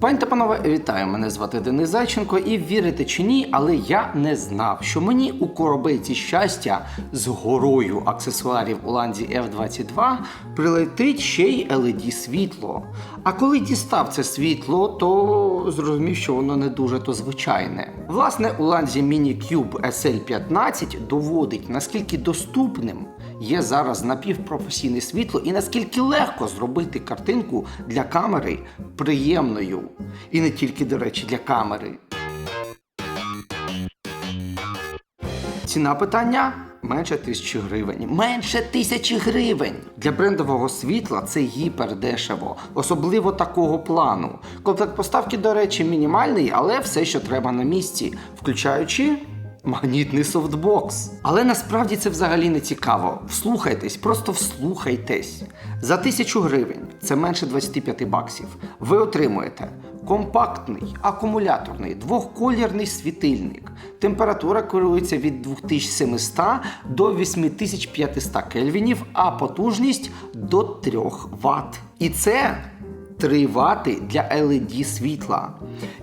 Пані та панове, вітаю! Мене звати Денис Зайченко, і вірите чи ні, але я не знав, що мені у коробейці щастя з горою аксесуарів у ланзі F22 прилетить ще й LED світло. А коли дістав це світло, то зрозумів, що воно не дуже то звичайне. Власне, у ланзі MiniCube SL15 доводить, наскільки доступним є зараз напівпрофесійне світло і наскільки легко зробити картинку для камери приємною. І не тільки, до речі, для камери. Ціна питання менше тисячі гривень. Менше тисячі гривень! Для брендового світла це гіпердешево, особливо такого плану. Комплект поставки, до речі, мінімальний, але все, що треба на місці, включаючи. Магнітний софтбокс. Але насправді це взагалі не цікаво. Вслухайтесь, просто вслухайтесь. За тисячу гривень, це менше 25 баксів, ви отримуєте компактний акумуляторний двохколірний світильник. Температура керується від 2700 до 8500 кельвінів, а потужність до 3 Вт. І це 3 вати для LED світла.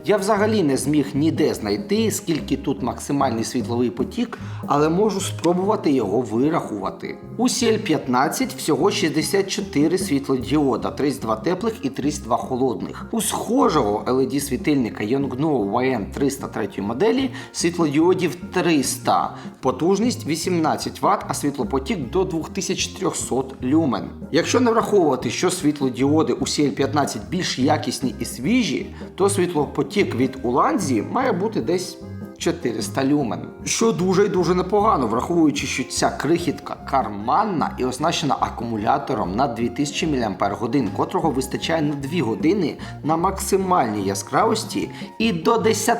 Я взагалі не зміг ніде знайти, скільки тут максимальний світловий потік, але можу спробувати його вирахувати. У CL15 всього 64 світлодіода, 32 теплих і 32 холодних. У схожого LED світильника Yongnuo YN 303 моделі світлодіодів 300, потужність 18 Вт, а світлопотік до 2300 люмен. Якщо не враховувати, що світлодіоди у CL15 більш якісні і свіжі, то світлопотік від Уланзі має бути десь 400 люмен. Що дуже і дуже непогано, враховуючи, що ця крихітка карманна і оснащена акумулятором на 2000 мАч, котрого вистачає на 2 години на максимальній яскравості і до 10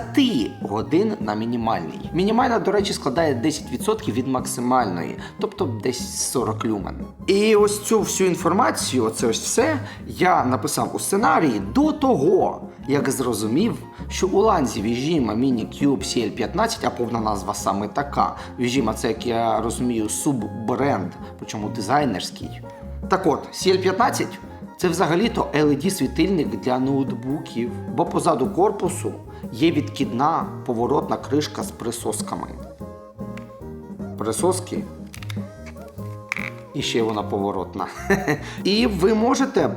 годин на мінімальній. Мінімальна, до речі, складає 10% від максимальної, тобто десь 40 люмен. І ось цю всю інформацію, оце ось все, я написав у сценарії до того, як зрозумів, що у ланзі Vijima Mini Cube CL15, а повна назва саме така. Vijima це, як я розумію, суббренд, причому дизайнерський. Так от, CL15 це взагалі-то LED-світильник для ноутбуків, бо позаду корпусу є відкидна поворотна кришка з присосками. Присоски і ще вона поворотна. І ви можете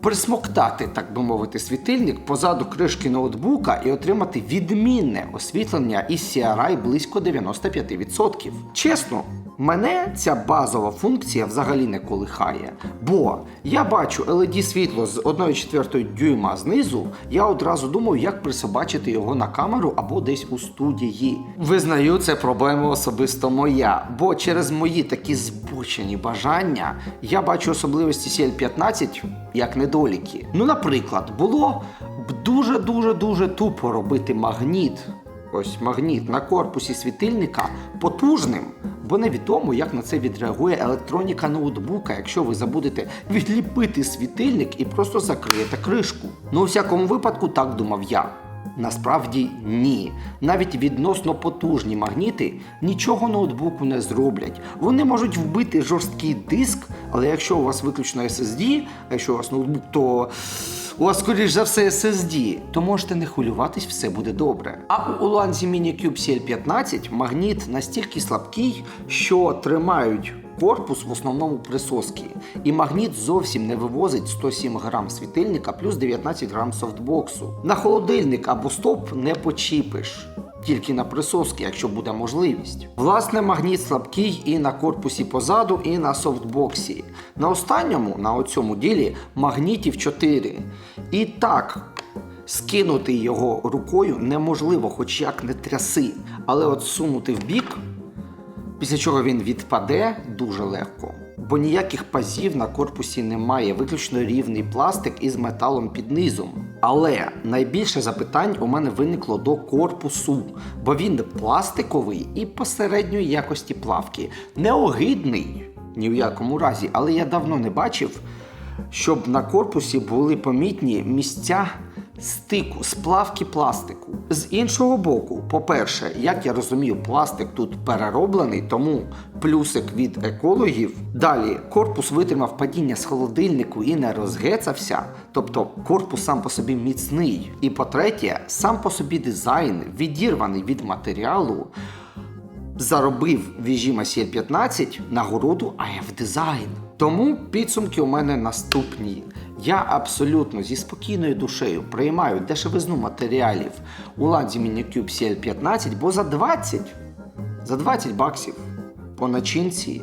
присмоктати, так би мовити, світильник позаду кришки ноутбука і отримати відмінне освітлення із CRI близько 95%. Чесно. Мене ця базова функція взагалі не колихає, бо я бачу LED світло з 1,4 дюйма знизу, я одразу думаю, як присобачити його на камеру або десь у студії. Визнаю, це проблема особисто моя, бо через мої такі збочені бажання я бачу особливості CL15 як недоліки. Ну, наприклад, було б дуже-дуже дуже тупо робити магніт. Ось магніт на корпусі світильника потужним, бо невідомо, як на це відреагує електроніка ноутбука, якщо ви забудете відліпити світильник і просто закриєте кришку. Ну, у всякому випадку, так думав я. Насправді ні. Навіть відносно потужні магніти нічого ноутбуку не зроблять. Вони можуть вбити жорсткий диск, але якщо у вас виключно SSD, а якщо у вас ноутбук, то у вас, скоріш за все, SSD, то можете не хвилюватись, все буде добре. А у Ulanzi MiniCube CL15 магніт настільки слабкий, що тримають корпус в основному присоски. І магніт зовсім не вивозить 107 грам світильника плюс 19 грам софтбоксу. На холодильник або стоп не почіпиш. Тільки на присоски, якщо буде можливість. Власне, магніт слабкий і на корпусі позаду, і на софтбоксі. На останньому, на оцьому ділі, магнітів 4. І так, скинути його рукою неможливо, хоч як не тряси. Але от сунути в бік, після чого він відпаде дуже легко. Бо ніяких пазів на корпусі немає, виключно рівний пластик із металом під низом. Але найбільше запитань у мене виникло до корпусу, бо він пластиковий і посередньої якості плавки. Не огидний ні в якому разі, але я давно не бачив, щоб на корпусі були помітні місця стику, сплавки пластику. З іншого боку, по-перше, як я розумію, пластик тут перероблений, тому плюсик від екологів. Далі корпус витримав падіння з холодильнику і не розгецався. Тобто корпус сам по собі міцний. І по-третє, сам по собі дизайн відірваний від матеріалу. Заробив Віжіма CL15 нагороду AF Design. Тому підсумки у мене наступні. Я абсолютно зі спокійною душею приймаю дешевизну матеріалів у ланзі Minicube CL15, бо за 20, за 20 баксів по начинці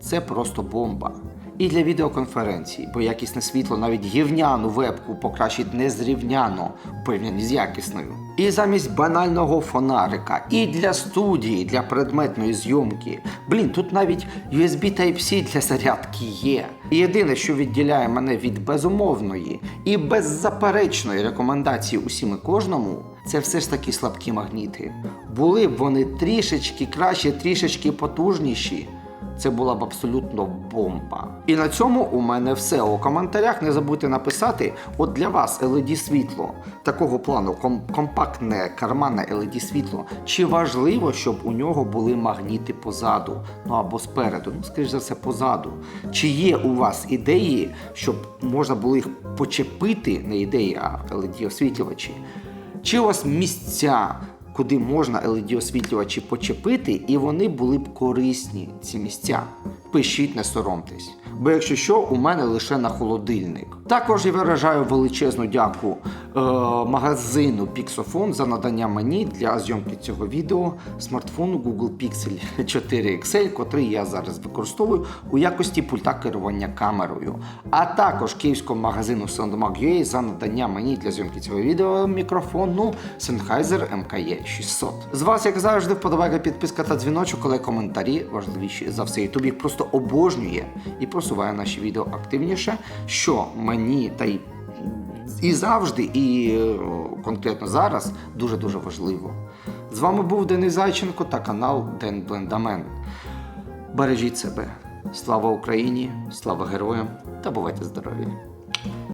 це просто бомба. І для відеоконференції, бо якісне світло навіть гівняну вебку покращить незрівняно в порівнянні з якісною. І замість банального фонарика, і для студії, для предметної зйомки. Блін, тут навіть USB Type-C для зарядки є. І єдине, що відділяє мене від безумовної і беззаперечної рекомендації усім і кожному, це все ж таки слабкі магніти. Були б вони трішечки краще, трішечки потужніші це була б абсолютно бомба. І на цьому у мене все. У коментарях не забудьте написати, от для вас LED світло такого плану, ком- компактне карманне LED світло. Чи важливо, щоб у нього були магніти позаду, ну або спереду, ну скоріш за все, позаду. Чи є у вас ідеї, щоб можна було їх почепити, не ідеї, а LED освітлювачі? Чи у вас місця, куди можна LED освітлювачі почепити, і вони були б корисні, ці місця? Пишіть, не соромтесь. Бо якщо що, у мене лише на холодильник. Також я виражаю величезну дяку магазину Pixofon за надання мені для зйомки цього відео смартфону Google Pixel 4 XL, котрий я зараз використовую у якості пульта керування камерою. А також київському магазину SoundMag.ua за надання мені для зйомки цього відео мікрофону Sennheiser MKE 600. З вас, як завжди, вподобайка, підписка та дзвіночок, але коментарі важливіші за все. Ютуб їх просто обожнює і просуває наші відео активніше, що мені та й і завжди, і е, конкретно зараз дуже дуже важливо. З вами був Денис Зайченко та канал Ден Блендамен. Бережіть себе. Слава Україні, слава героям та бувайте здорові!